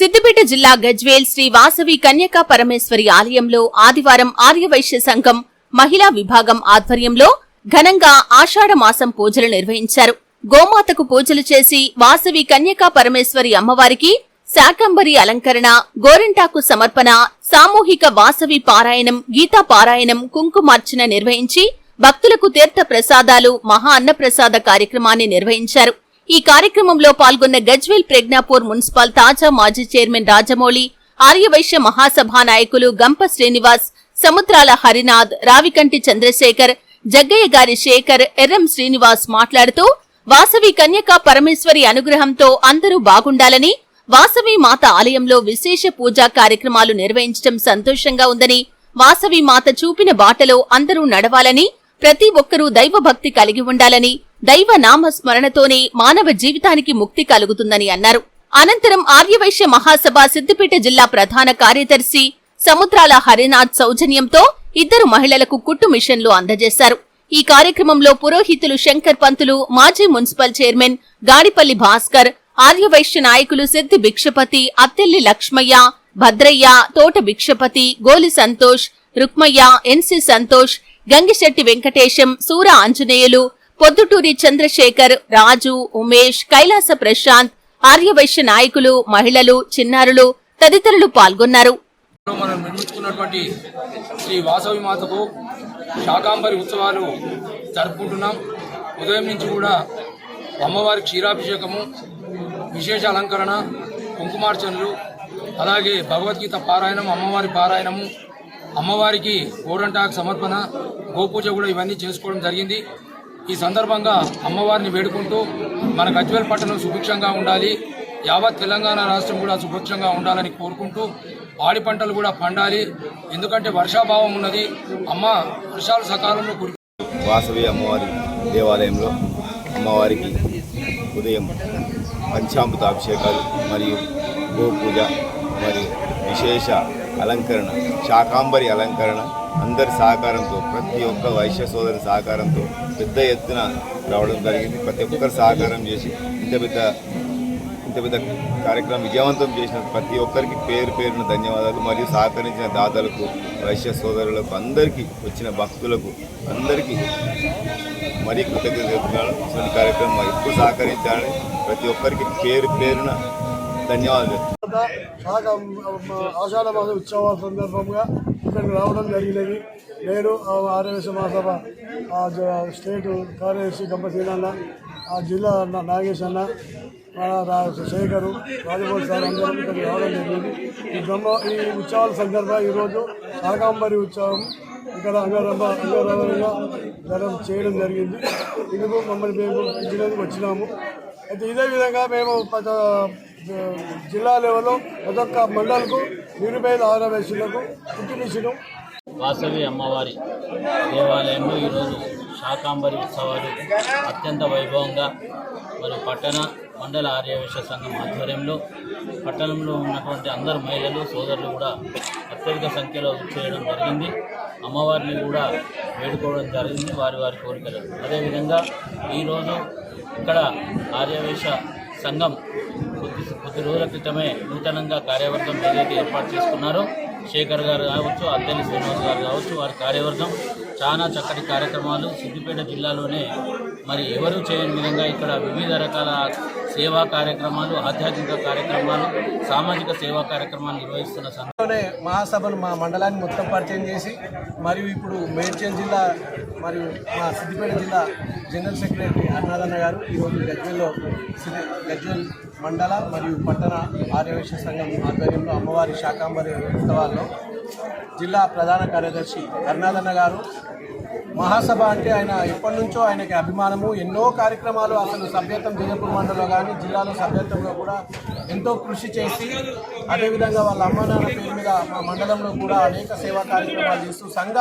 సిద్దిపేట జిల్లా గజ్వేల్ శ్రీ వాసవి కన్యకా పరమేశ్వరి ఆలయంలో ఆదివారం ఆర్యవైశ్య సంఘం మహిళా విభాగం ఆధ్వర్యంలో ఘనంగా ఆషాఢ మాసం పూజలు నిర్వహించారు. గోమాతకు పూజలు చేసి వాసవి కన్యకా పరమేశ్వరి అమ్మవారికి శాకంబరి అలంకరణ గోరింటాకు సమర్పణ సామూహిక వాసవి పారాయణం గీతా పారాయణం కుంకుమార్చన నిర్వహించి భక్తులకు తీర్థ ప్రసాదాలు మహా అన్నప్రసాద కార్యక్రమాన్ని నిర్వహించారు. ఈ కార్యక్రమంలో పాల్గొన్న గజ్వేల్ ప్రజ్ఞాపూర్ మున్సిపల్ తాజా మాజీ చైర్మన్ రాజమౌళి ఆర్యవైశ్య మహాసభా నాయకులు గంప శ్రీనివాస్ సముద్రాల హరినాథ్ రావికంటి చంద్రశేఖర్ జగ్గయ్య గారి శేఖర్ ఎర్రం శ్రీనివాస్ మాట్లాడుతూ వాసవి కన్యకా పరమేశ్వరి అనుగ్రహంతో అందరూ బాగుండాలని వాసవి మాత ఆలయంలో విశేష పూజా కార్యక్రమాలు నిర్వహించడం సంతోషంగా ఉందని వాసవి మాత చూపిన బాటలో అందరూ నడవాలని ప్రతి ఒక్కరూ దైవభక్తి కలిగి ఉండాలని దైవ నామ స్మరణతోనే మానవ జీవితానికి ముక్తి కలుగుతుందని అన్నారు. అనంతరం ఆర్యవైశ్య మహాసభ సిద్దిపేట జిల్లా ప్రధాన కార్యదర్శి సముద్రాల హరినాథ్ సౌజన్యంతో ఇద్దరు మహిళలకు కుట్టు మిషన్లు అందజేశారు. ఈ కార్యక్రమంలో పురోహితులు శంకర్ పంతులు మాజీ మున్సిపల్ చైర్మన్ గాడిపల్లి భాస్కర్ ఆర్యవైశ్య నాయకులు సిద్ది భిక్షపతి అత్తెల్లి లక్ష్మయ్య భద్రయ్య తోట భిక్షపతి గోలి సంతోష్ రుక్మయ్య ఎన్సి సంతోష్ గంగిశెట్టి వెంకటేశం సూర ఆంజనేయులు పొద్దుటూరి చంద్రశేఖర్ రాజు ఉమేష్ కైలాస ప్రశాంత్ ఆర్యవైశ్య నాయకులు మహిళలు చిన్నారులు తదితరులు పాల్గొన్నారు. మనం నిర్మించుకున్నటువంటి శ్రీ వాసవి మాతకు శాకాంబరి ఉత్సవాలు జరుపుకుంటున్నాం. ఉదయం నుంచి కూడా అమ్మవారి క్షీరాభిషేకము విశేష అలంకరణ కుంకుమార్చనలు అలాగే భగవద్గీత పారాయణం అమ్మవారి పారాయణము అమ్మవారికి గోరంటాకు సమర్పణ గోపూజ కూడా ఇవన్నీ చేసుకోవడం జరిగింది. ఈ సందర్భంగా అమ్మవారిని వేడుకుంటూ మన గజ్వేల్ పట్టణం సుభిక్షంగా ఉండాలి యావత్ తెలంగాణ రాష్ట్రం కూడా సుభిక్షంగా ఉండాలని కోరుకుంటూ పాడి పంటలు కూడా పండాలి. ఎందుకంటే వర్షాభావం ఉన్నది. అమ్మ వర్షాలు సకాలంలో కురి వాసవి అమ్మవారి దేవాలయంలో అమ్మవారికి ఉదయం పంచామృత అభిషేకాలు మరియు గోపూజ మరియు విశేష అలంకరణ శాకాంబరి అలంకరణ అందరి సహకారంతో ప్రతి ఒక్క వైశ్య సోదరి సహకారంతో పెద్ద ఎత్తున రావడం జరిగింది ప్రతి ఒక్కరు సహకారం చేసి ఇంత పెద్ద ఇంత పెద్ద కార్యక్రమం విజయవంతం చేసిన ప్రతి ఒక్కరికి పేరు పేరున ధన్యవాదాలు మరియు సహకరించిన దాతలకు వైశ్య సోదరులకు అందరికీ వచ్చిన భక్తులకు అందరికీ మరీ కృతజ్ఞత చెప్తున్నాను ఇటువంటి కార్యక్రమం ఎక్కువ సహకరించాలని ప్రతి ఒక్కరికి పేరు పేరున ధన్యవాదాలు ఆషాఢ మాస ఉత్సవాల సందర్భంగా ఇక్కడికి రావడం జరిగినది. నేను ఆర్ఎంఎస్ మహాసభ ఆ జ- స్టేట్ కార్యదర్శి గంపసీనన్న ఆ జిల్లా అన్న నాగేష్ అన్న శేఖరు రాజభవన్ సార్ అందరూ ఇక్కడికి రావడం జరిగింది. ఈ బ్రహ్మ ఈ ఉత్సవాల సందర్భంగా ఈరోజు శాకాంబరి ఉత్సవం ఇక్కడ అంగరంభ అంగరంగంగా జనం చేయడం జరిగింది. ఇందుకు మమ్మల్ని మేము వచ్చినాము. అయితే ఇదే విధంగా మేము జిల్లా లెవెల్లో ప్రతి ఒక్క మండలకు నిరుపేద ఆరవేశులకు కుట్టు వాసవి అమ్మవారి దేవాలయంలో ఈరోజు శాకాంబరి ఉత్సవాలు అత్యంత వైభవంగా మరి పట్టణ మండల ఆర్యవేశ సంఘం ఆధ్వర్యంలో పట్టణంలో ఉన్నటువంటి అందరు మహిళలు సోదరులు కూడా అత్యధిక సంఖ్యలో చేయడం జరిగింది. అమ్మవారిని కూడా వేడుకోవడం జరిగింది వారి వారి కోరికలు. అదేవిధంగా ఈరోజు ఇక్కడ ఆర్యవేశ సంఘం కొద్ది కొద్ది రోజుల క్రితమే నూతనంగా కార్యవర్గం ఏదైతే ఏర్పాటు చేసుకున్నారో శేఖర్ గారు కావచ్చు అద్దెని శ్రీనివాస్ గారు కావచ్చు వారి కార్యవర్గం చాలా చక్కటి కార్యక్రమాలు సిద్దిపేట జిల్లాలోనే మరి ఎవరు చేయని విధంగా ఇక్కడ వివిధ రకాల సేవా కార్యక్రమాలు ఆధ్యాత్మిక కార్యక్రమాలు సామాజిక సేవా కార్యక్రమాలు నిర్వహిస్తున్న సంఘం మహాసభను మా మండలాన్ని మొత్తం పరిచయం చేసి మరియు ఇప్పుడు మేడ్చల్ జిల్లా మరియు మా సిద్దిపేట జిల్లా జనరల్ సెక్రటరీ అన్నాదన్న గారు ఈరోజు గజ్వెల్లో గజ్వెల్ మండల మరియు పట్టణ ఆర్యవేశ సంఘం ఆధ్వర్యంలో అమ్మవారి శాకాంబరి ఉత్సవాల్లో జిల్లా ప్రధాన కార్యదర్శి అరుణాదన్న గారు. మహాసభ అంటే ఆయన ఎప్పటి నుంచో ఆయనకి అభిమానము. ఎన్నో కార్యక్రమాలు అసలు సభ్యత్వం విజయపూర్ మండలంలో కానీ జిల్లాలో సభ్యత్వంలో కూడా ఎంతో కృషి చేసి అదేవిధంగా వాళ్ళ అమ్మ నాన్న పేరు మీద మా మండలంలో కూడా అనేక సేవా కార్యక్రమాలు చేస్తూ సంఘ